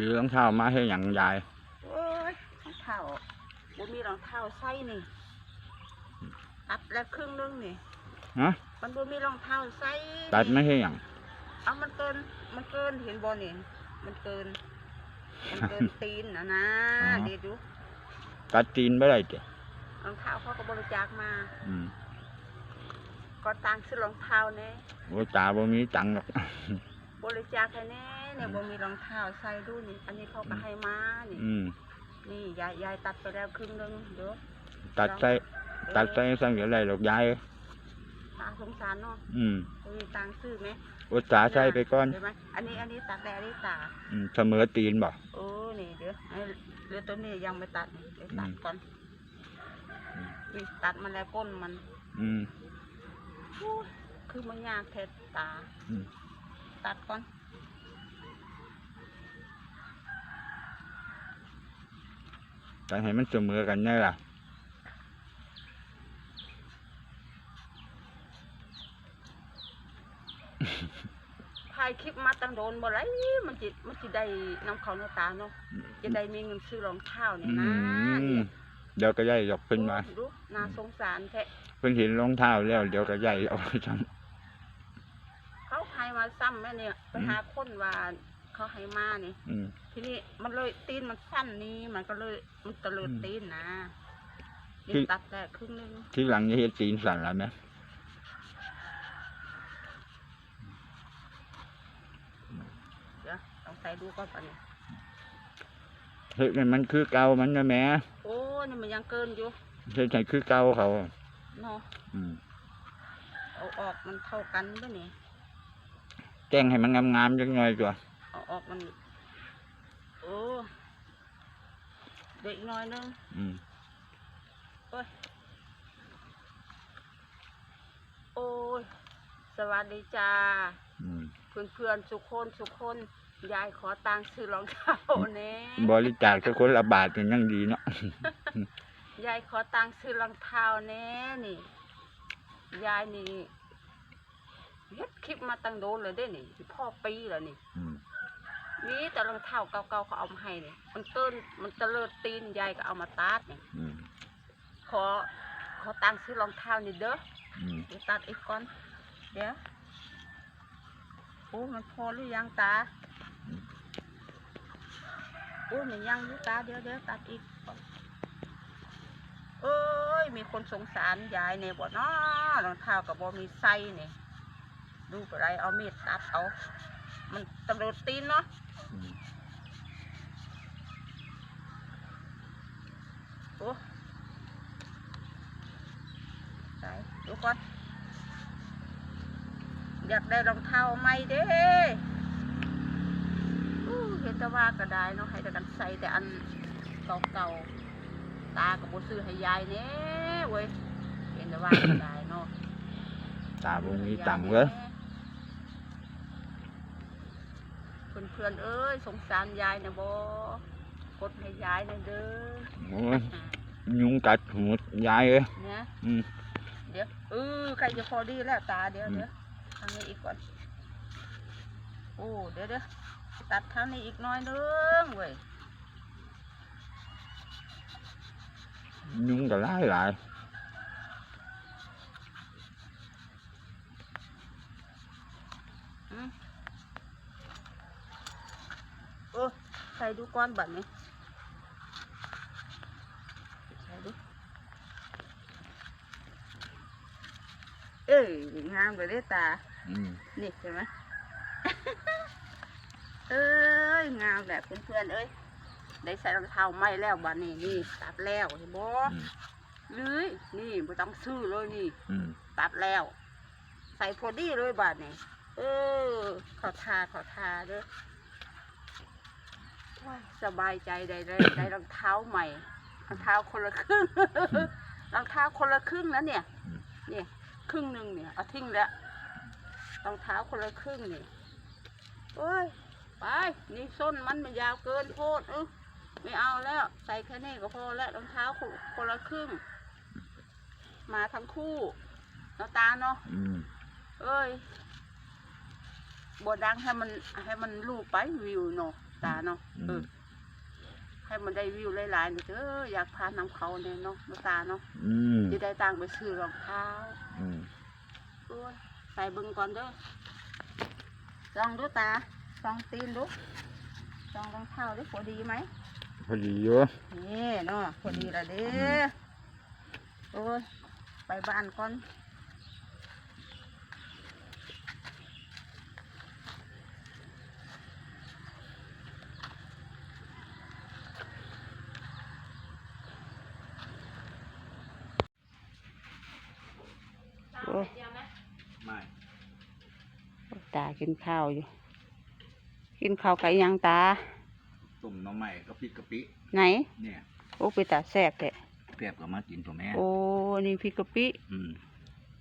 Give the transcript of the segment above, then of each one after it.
ซื้อรองเท้ามาให้หยังยายโอ้ยรองเท้าบ่มีรองเท้าใส่นี่ตัดแล้วครึ่งนึงนี่ฮะมันบ่มีรองเท้าใส่ตัดไม่ให้หยังเอามันเกิน มันเกินเห็นบ่นี่มันเกิน มันเกินตีนนะนะเดี๋ยวดูตัดตีนไม่ได้เจ้รองเท้าเขาก็บริจาคมาอืมก็ตังค์ซื้อรองเท้าแน่โอ้ตาบ่มีตังค์หรอกบริจาคให้แน่ เนี่ยบ่มีรองเท้าใส่ดูนี่อันนี้เขาก็ให้มานี่อืม นี่ยายยายตัดไปแล้วครึ่งนึงเด้อตัดใส่ตัดใส่สั่งเดี๋ยวไรหรอกยาย ตาสงสารเนาะอืม บ่มีตังค์ซื้อไหมอุตสาห์ใส่ไปก่อน เห็นไหมอันนี้อันนี้ตัดแล้วอันนี้ตาอืม เสมอตีนบ่ โอ้นี่เดี๋ยวให้เหลือตัวนี้ยังไม่ตัดนี่เดี๋ยวตัดอืมก่อนอืม นี่ตัดมาแล้วก้นมันอืมโอ้ยคือมันยากแท้ตา อืม ตัดก่อน แต่ให้มันเสมอกันได้ล่ะถ่ายคลิปมาตั้งโดนบ่ไรมันจิมันจิได้นำเขาเนื้อตาเนาะจะได้มีเงินซื้อรองเท้าเนี่อืยนะมเดี๋ยวก็ย้ายดอกเพิ่นมาโอ้ดูน่าสงสารแท้เพิ่นเห็นรองเท้าแล้ว เดี๋ยวก็ย้ายเอาไปทเขาให้มาซ้ำแม่เนี่ยไปอืมหาคนว่า เขาให้มานี่ำอืม ทีนี้มันเลยตีนมันสั้นนี้มันก็เลยมันตะเลิดอืมตีนนะนี่ที่ตัดแต่ครึ่งนึงที่หลังจะเฮ็ดตีนสั่นแล้วไหมเดี๋ยวต้องใส่ดูก่อนปะเนี่ยเฮ็ดให้มันคือเก่ามันนะแหม่โอ้นี่มันยังเกินอยู่เฮ็ดให้คือเก่าเขา เนาะอืมเอาออกมันเท่ากันด้วยนี่ แจ้งให้มันงามๆจักหน่อยตัว เอาออกมัน โอ้เด็กน้อยนึงอืมโอ้ยสวัสดีจ้าอืมเพื่อนเพื่อนๆทุกคนทุกคนยายขอตังค์ซื้อรองเท้าแน่บริจาคสักคนละบาทก็ยังดีเนาะ ยายขอตังค์ซื้อรองเท้าแน่นี่ ยายนี่เฮ็ดคลิปมาตั้งโดนเลยได้นี่สิพ่อปีแล้วนี่ อืม นี่แต่รองเท้าเก่าๆเขาเอามาให้นี่มันเติ้นมันเตลิดตีนยายก็เอามาตัดนี่อืมขอขอตังค์ซื้อรองเท้านี่เด้ออืมเดี๋ยวตัดอีกก่อนเดี๋ยวโอ้มันพอหรือยังตาโอ้มันยังอยู่ตาเดี๋ยวเดี๋ยวตัดอีกก่อนเอ้ยมีคนสงสารยายเนี่ยบ่เนาะรองเท้ากับบ่มีไส้เนี่ยดูไปไรเอามีดตัดเอา มันตะเลิดตีนเนาะอืม โอ้ไหนดูก่อน อยากได้รองเท้าใหม่เด้เห็นแต่ว่าก็ได้เนาะให้แต่กันใส่แต่อันเก่าๆ ตากับโบซื้อให้ยายเน่เว้ยเห็นแต่ว่าก็ได้เนาะ ตาบ่มีตังค์เลย เพื่อนเพื่อนๆเอ้ยสงสารยายนะบกดให้ยายนะเด้อโอ้ยยุงกัดหูยายเอ้ยเนี่ยอืมเดี๋ยวเออใครจะพอดีแล้วตาเดี๋ยวอืมเดี๋ยวทางนี้อีกก่อนโอ้เดี๋ยวเดี๋ยวตัดทางนี้อีกหน้อยนึงเว้ย ยุงก็หลายหลาย อืมเออใส่ ดูก้อนบัดนี้ใส่ดูเอ้ยงามเลยเด้อตา อืมนี่เห็นไหม เอ้ยงามแบบเพื่อนๆเอ้ย ได้ใส่รองเท้าใหม่แล้วบัดนี้นี่ตัดแล้วเห็นบ่อืมเลยนี่ไม่ต้องซื้อเลยนี่ อืมตัดแล้ว ใส่พอดีเลยบัดนี้เออขอทาขอทาเด้อว้าย สบายใจได้ได้ได้รองเท้าใหม่รองเท้าคนละครึ่งรองเท้าคนละครึ่งนะเนี่ยเนี่ยครึ่งหนึ่งเนี่ยเอาทิ้งแล้วรองเท้าคนละครึ่งนี่โอ้ยไปนี่ส้นมันมันยาวเกินโพดเออไม่เอาแล้ว ใส่แค่นี้ก็พอแล้วรองเท้าคนคนละครึ่ง มาทั้งคู่เนาะตาเนาะอืมเอ้ยบดังให้มันให้มันลูกไปวิวเนาะ ตาเนาะอืมเออให้มันได้วิวหลายๆนี่เด้ออยากพานำเขาเนี่ยเนาะมาตาเนาะอืมจะได้ตังค์ไปซื้อรองเท้าอืมโอ้ยใส่เบึงก่อนเด้อลองดูตาลองตีนดูลองรองเท้าดูพอดีไหมพอดีอยู่นี่เนาะพอดีละเด้อืมโอ้ยไปบ้านก่อน โอ้ ไม่ ตา กินข้าวอยู่ กินข้าวไก่ยังตา ต้มหน้ำใหม่กะปิกะปิ ไหน เนี่ยโอ้ไปตาแซ่บแท้เปรียบกับมากินตัวแม่ โอ้นี่พริกกะปิอืม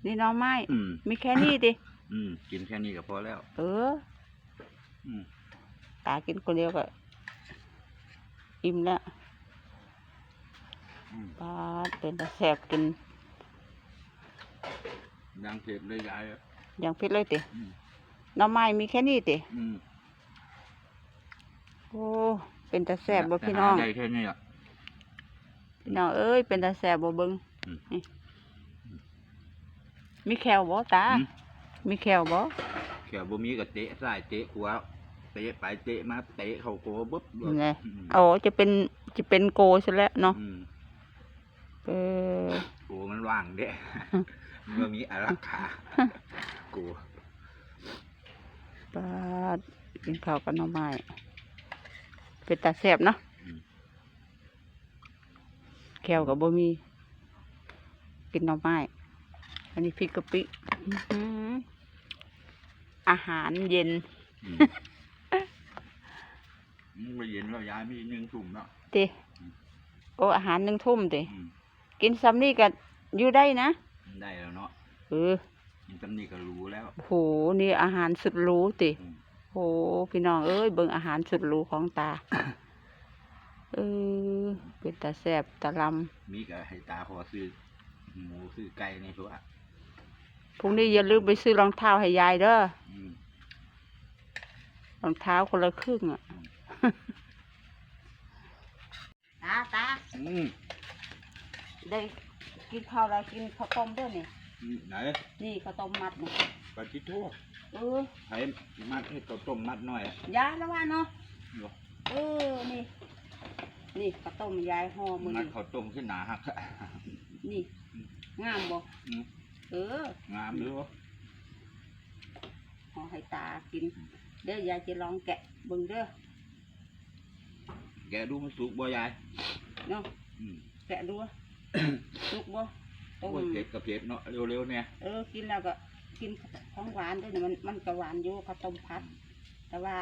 นี่หน้องไม้อืม มีแค่นี้ดิอืม กินแค่นี้ก็พอแล้ว เออ อืม ตากินคนเดียวก็อิ่มแล้วอืม ปาดเป็นตาแซ่บกิน ยังเผ็ดเลยยายอะ อย่างเพิษเลยติอืม หน้องไม้มีแค่นี้ติอืมโอ้เป็นตาแซ่บบ่พี่น้องแต่หาได้แค่นี้อะ พี่น้องเอ้ยเป็นตาแซ่บบ่เบิ่งอืมนี่มีแคลบ่ตา อืม มีแคลบ่แค่บ่มีก็เตะซ้ายเตะขวาเตะไปเตะมาเตะเข้าโกบึ๊บนี่ไงอืมโอ้จะเป็นจะเป็นโกซะแล้วเนาะอืมเออ โกมันว่างเด้ มันบ่มีอารักขาโก ปาดกินข้าวกับหน่อไม้เป็นตาแซ่บเนาะอืมแควกับบ่มี กินหน่อไม้อันนี้พริกกะปิอื้อหืออาหารเย็นอืมมันบ่เย็นแล้วยายมีหนึ่งถุงเนาะเตโอ้อาหารหนึ่งทุ่มเตอืมกินซ้ำนี่ก็อยู่ได้นะ ได้แล้วเนาะเออ กินตำนี้ก็รู้แล้วโหนี่อาหารสุดหรูติอืมโหพี่น้องเอ้ยเบิ่งอาหารสุดหรูของตา เออเป็นตาแซ่บตาลมีก็ให้ตาขอซื้อหมูซื้อไก่ในตัวำพรุ่งนี้อย่าลืมไปซื้อรองเท้าให้ยายเด้ออืมรองเท้าคนละครึ่งอะตาตาอืมได้กินข้าวแล้วกินข้าวต้มด้วยนี่อืม ไหนนี่ข้าวต้มมัดนี่ปลาทิทั่วเออให้มัดให้ตัวต้มมัดหน่อยยายแล้วว่าเนาะอยู่เออนี่ นี่ข้าวต้มยายห่อมือมัดนี่ข้าวต้มขึ้นหนาหักนี่งามบ่อืมเอองามอยู่ห่อให้ตากิน เดี๋ยวยายจะลองแกะเบิ่งเด้อแกดูมันสุกบ่ยายเนาะอืมแกะดูว่าสุกบ่ต้ม โอ้ยเผ็ดกับเผ็ดเนาะเร็วๆเนี่ยเออกินแล้วก็กินของหวานด้วยนะมันมันก็หวานอยู่ข้าวต้มพัด แต่ว่า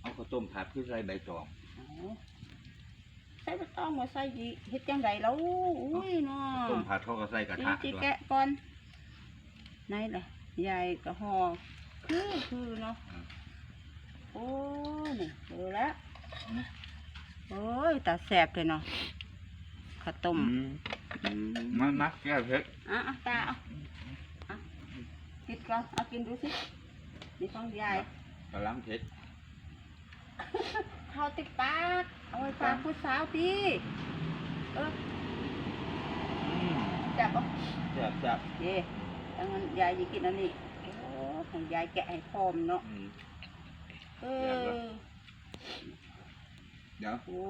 เอาข้าวต้มผัดขึ้นใส่ใบตองเอาใส่ใบตองมาใส่ดีเฮ็ดจังไดแล้วอุ้ยเนาะต้มผัดเขาก็ใส่กระนี่ทะที่ด้วยแกะก่อนไหนล่ะยายก็ห่อคือคือเนาะโอ้นี่เจอแล้วโอ้ยตาแสบเลยเนาะข้าวต้มอื มอืมมันนักแก้เผ็ดอะอะตาเอาเอากินก่อนเอากินดูสินี่ของยายกำลังเผ็ดข้าวติดปากเอาไว้ฝากผู้สาวทีเอออืมจับเอาแซ่บแซ่บเย่ดังนั้นยายจะกินอันนี้โอ้ของยายแกะให้พร้อมเนาะอืมเอแซ่บเหรออ เดี๋ยวโอ้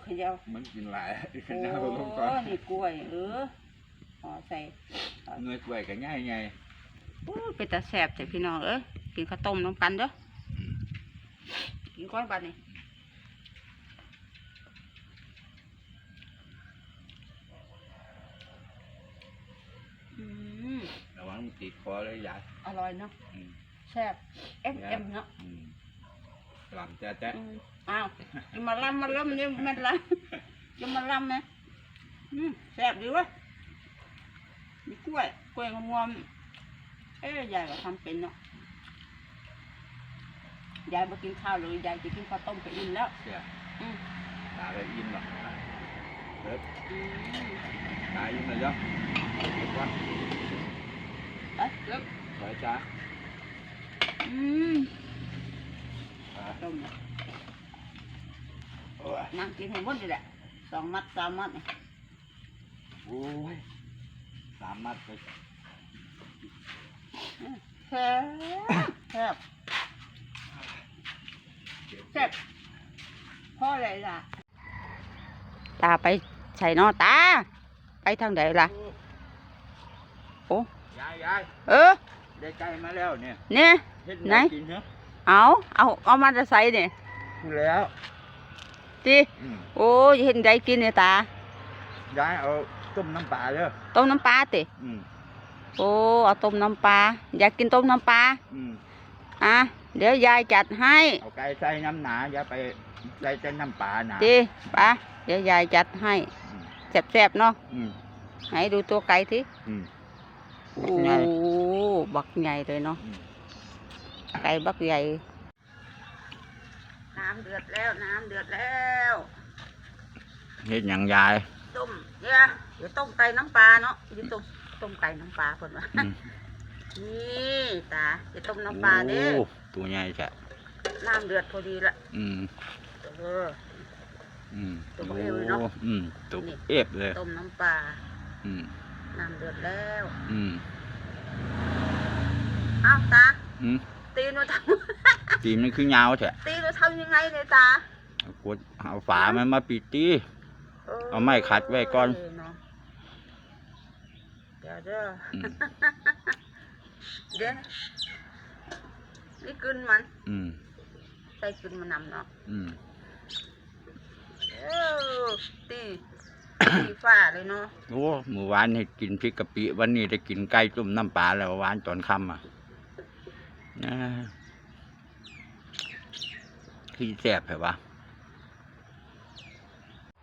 เขยาวมันกินหลายโอ้ขึ้นหน้าเราลงก่อนนี่กล้วยเออห่อใส่เงยกล้วยก็ง่ายไงโอ้เป็นตาแสบแต่พี่น้องเอ้ยกินข้าวต้มน้ำกันเด้ออืมกินก้อนบัดนี่อืมระวังมันติดคอเลยยายอร่อยเนาะอืมแซ่บเอ็มเอ็มเนาะอืม หลังจะแจ๊ะอืมอ้าวจะมาล่ำมาล่ำเนี่ยมันล่ำจะมาล่ำไหมอืมแซ่บดีเวะมีกล้วยกล้วยงอมๆเอ้ยยายก็ทำเป็นเนาะยายมากินข้าวเลยยายจะกินข้าวต้มไปอิ่มแล้ว เสียอืมตาไปอิ่มหรอกเด็ดอืมตาอิ่มเลยจ้ะเด็ดวะไปเลิก ไปจ้าอืมอ่า ต้มน่ะอนั่งกินให้หมดนี่แหละสองมัดสามมัดนี่โอ้ยสามมัดไปแซ่บแซ่บแซ่บพ่ออะไรล่ะ ตาไปใส่นอตา ไปทางไหนล่ะ โอ้ยายยายเออได้ไก่มาแล้วเนี่ยเนี่ยเฮ็ดไหน กินเนาะ เอาเอาเอามาจะใส่เนี่ยพูดแล้วจีอืมโอ้ยเห็นได้กินเนี่ยตายายเอาต้มน้ำปลาเด้อต้มน้ำปลาติอืมโอ้เอาต้มน้ำปลาอยากกินต้มน้ำปลาอืมอะเดี๋ยวยายจัดให้เอาไก่ใส่น้ำหนาอย่าไปใส่แต่น้ำปลาหนาจีปะเดี๋ยวยายจัดให้อืมแซ่บๆเนาะอืมไหนดูตัวไก่ทีอืมโอ้ใหญ่บักใหญ่เลยเนาะอืม ไก่บักใหญ่ น้ำเดือดแล้วน้ำเดือดแล้วเฮ็ดหยังยาย ต้มเดี๋ยวเดี๋ยวต้มไก่น้ำปลาเนาะเดี๋ยวต้มต้มไก่น้ำปลาเพิ่นว่าอืม นี่ตาเดี๋ยวต้มน้ำปลาเด้โอ้ตัวใหญ่แท้น้ำเดือดพอดีละอืมเออ อืมตัวโอ้เอวเลยเนาะอืมตัวนี่เอฟเลยต้มน้ำปลาอืมน้ำเดือดแล้วอืมอ้าวตาอืม ตีหนูทตีมันคือยาวแท้ำตีหนูทำยังไงเนี่ยตากดเอาฝามันมาปิดตี เอาไม้ขัดไว้ก่อนเเาะเดี๋ยวเด้ออืมเดี๋ยวนี่กึนมันอืมใส่กึนมันนำเนาะอืมเออตีตีฝ้าเลยเนาะโอ้เมื่อวานให้กินพริกกะปิ วันนี้ได้กินไก่ต้มน้ำปลาแล้วหวานตอนค่ำอะ นะขี้แสบเหรอวะ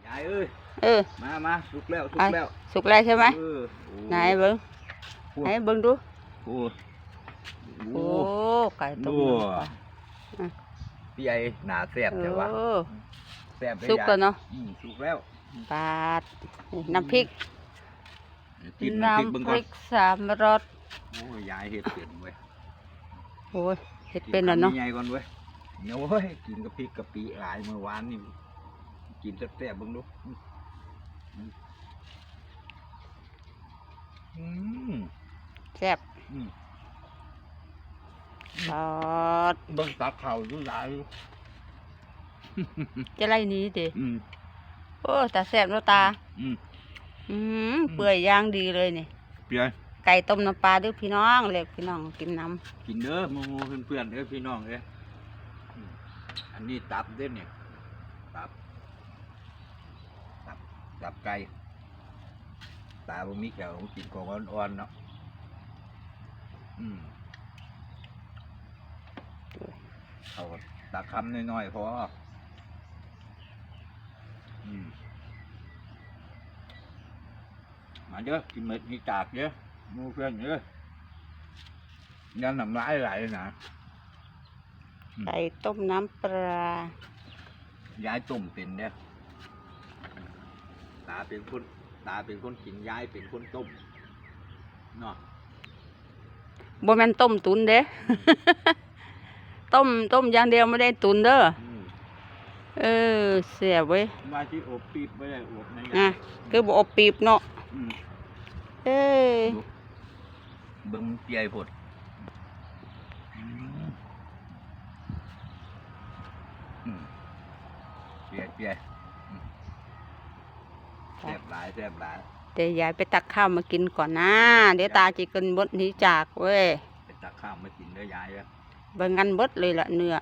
ยายเอ้ยเออมามาสุกแล้วสุไอ้กแล้วสุกแล้วใช่ไหมเออโอ้ไหนเบิ้งโอ้ไหนเบิ้งดูโอ้โหโอ้ไก่ต้มโอ้น้ำปลาพี่ไอ้หนาแสบแต่ว่าเออแสบเลยสุกแล้วเนาะอืมสุกแล้วปาดน้ำพริกกินน้ำพริกเบิ่งน้ำพก่อนริกสามรสโอ้ยยายเห็ดเปลี่ยนเว้ยโอ้ยเห็ดเป็นแล้วเนาะกิคำใหญ่ก่อนเว้ยเดี๋ยวเว้ยกินกับพริกกะปิหลายเมื่อวานนี่กินแซ่บๆเบิ่งดูอืมอืมแซ่บอืมปาดเบิ่งตักเข่าดูหลายจะไล่หนี้ดิอืมโอ้ตาแซ่บแล้วตาอืมอืมเปื่อยย่างดีเลยนี่เปีย ไก่ต้มน้ำปลาด้วยพี่น้องเล็กพี่น้องกินน้กินเด้อหมูๆเพื่อนๆเด้อพี่น้องเด้ออืมอันนี้ตับเด้อเนี่ยตับตับตับไก่ตาบ่มีแก้วผมกินของอ่อนๆเนาะอืมเอาตักคำน้อยๆพออืมมาเด้อกินเม็ดนี่จากเด้อห มูเพื่อนเด้อยันน้ำลายไหลนะำไก่ต้มน้ำปลาย้ายต้มเป็นเด้อตาเป็นคนตาเป็นคนกินย้ายเป็นคนต้มเนาะบ่แม่นต้มตุนเด้ ต้มต้มอย่างเดียวไม่ได้ตุนเด้ออืมเออเสียเว้ยว่าที่อบปีบไม่ได้อบในอะคือบ่อบปีบเนาะอืม เอ้ย เบิ่งมันเปียผดอืมอืมเปียเปียอืมแซ่บหลายแซ่บหลายเดี๋ยวยายไปตักข้าวมากินก่อนนะ เดี๋ยวตาจะกินบดหนี้จากเว้ย ไปตักข้าวมากินเด้อยายเด้อเบิ่งกันเบดเลยละเนื้อ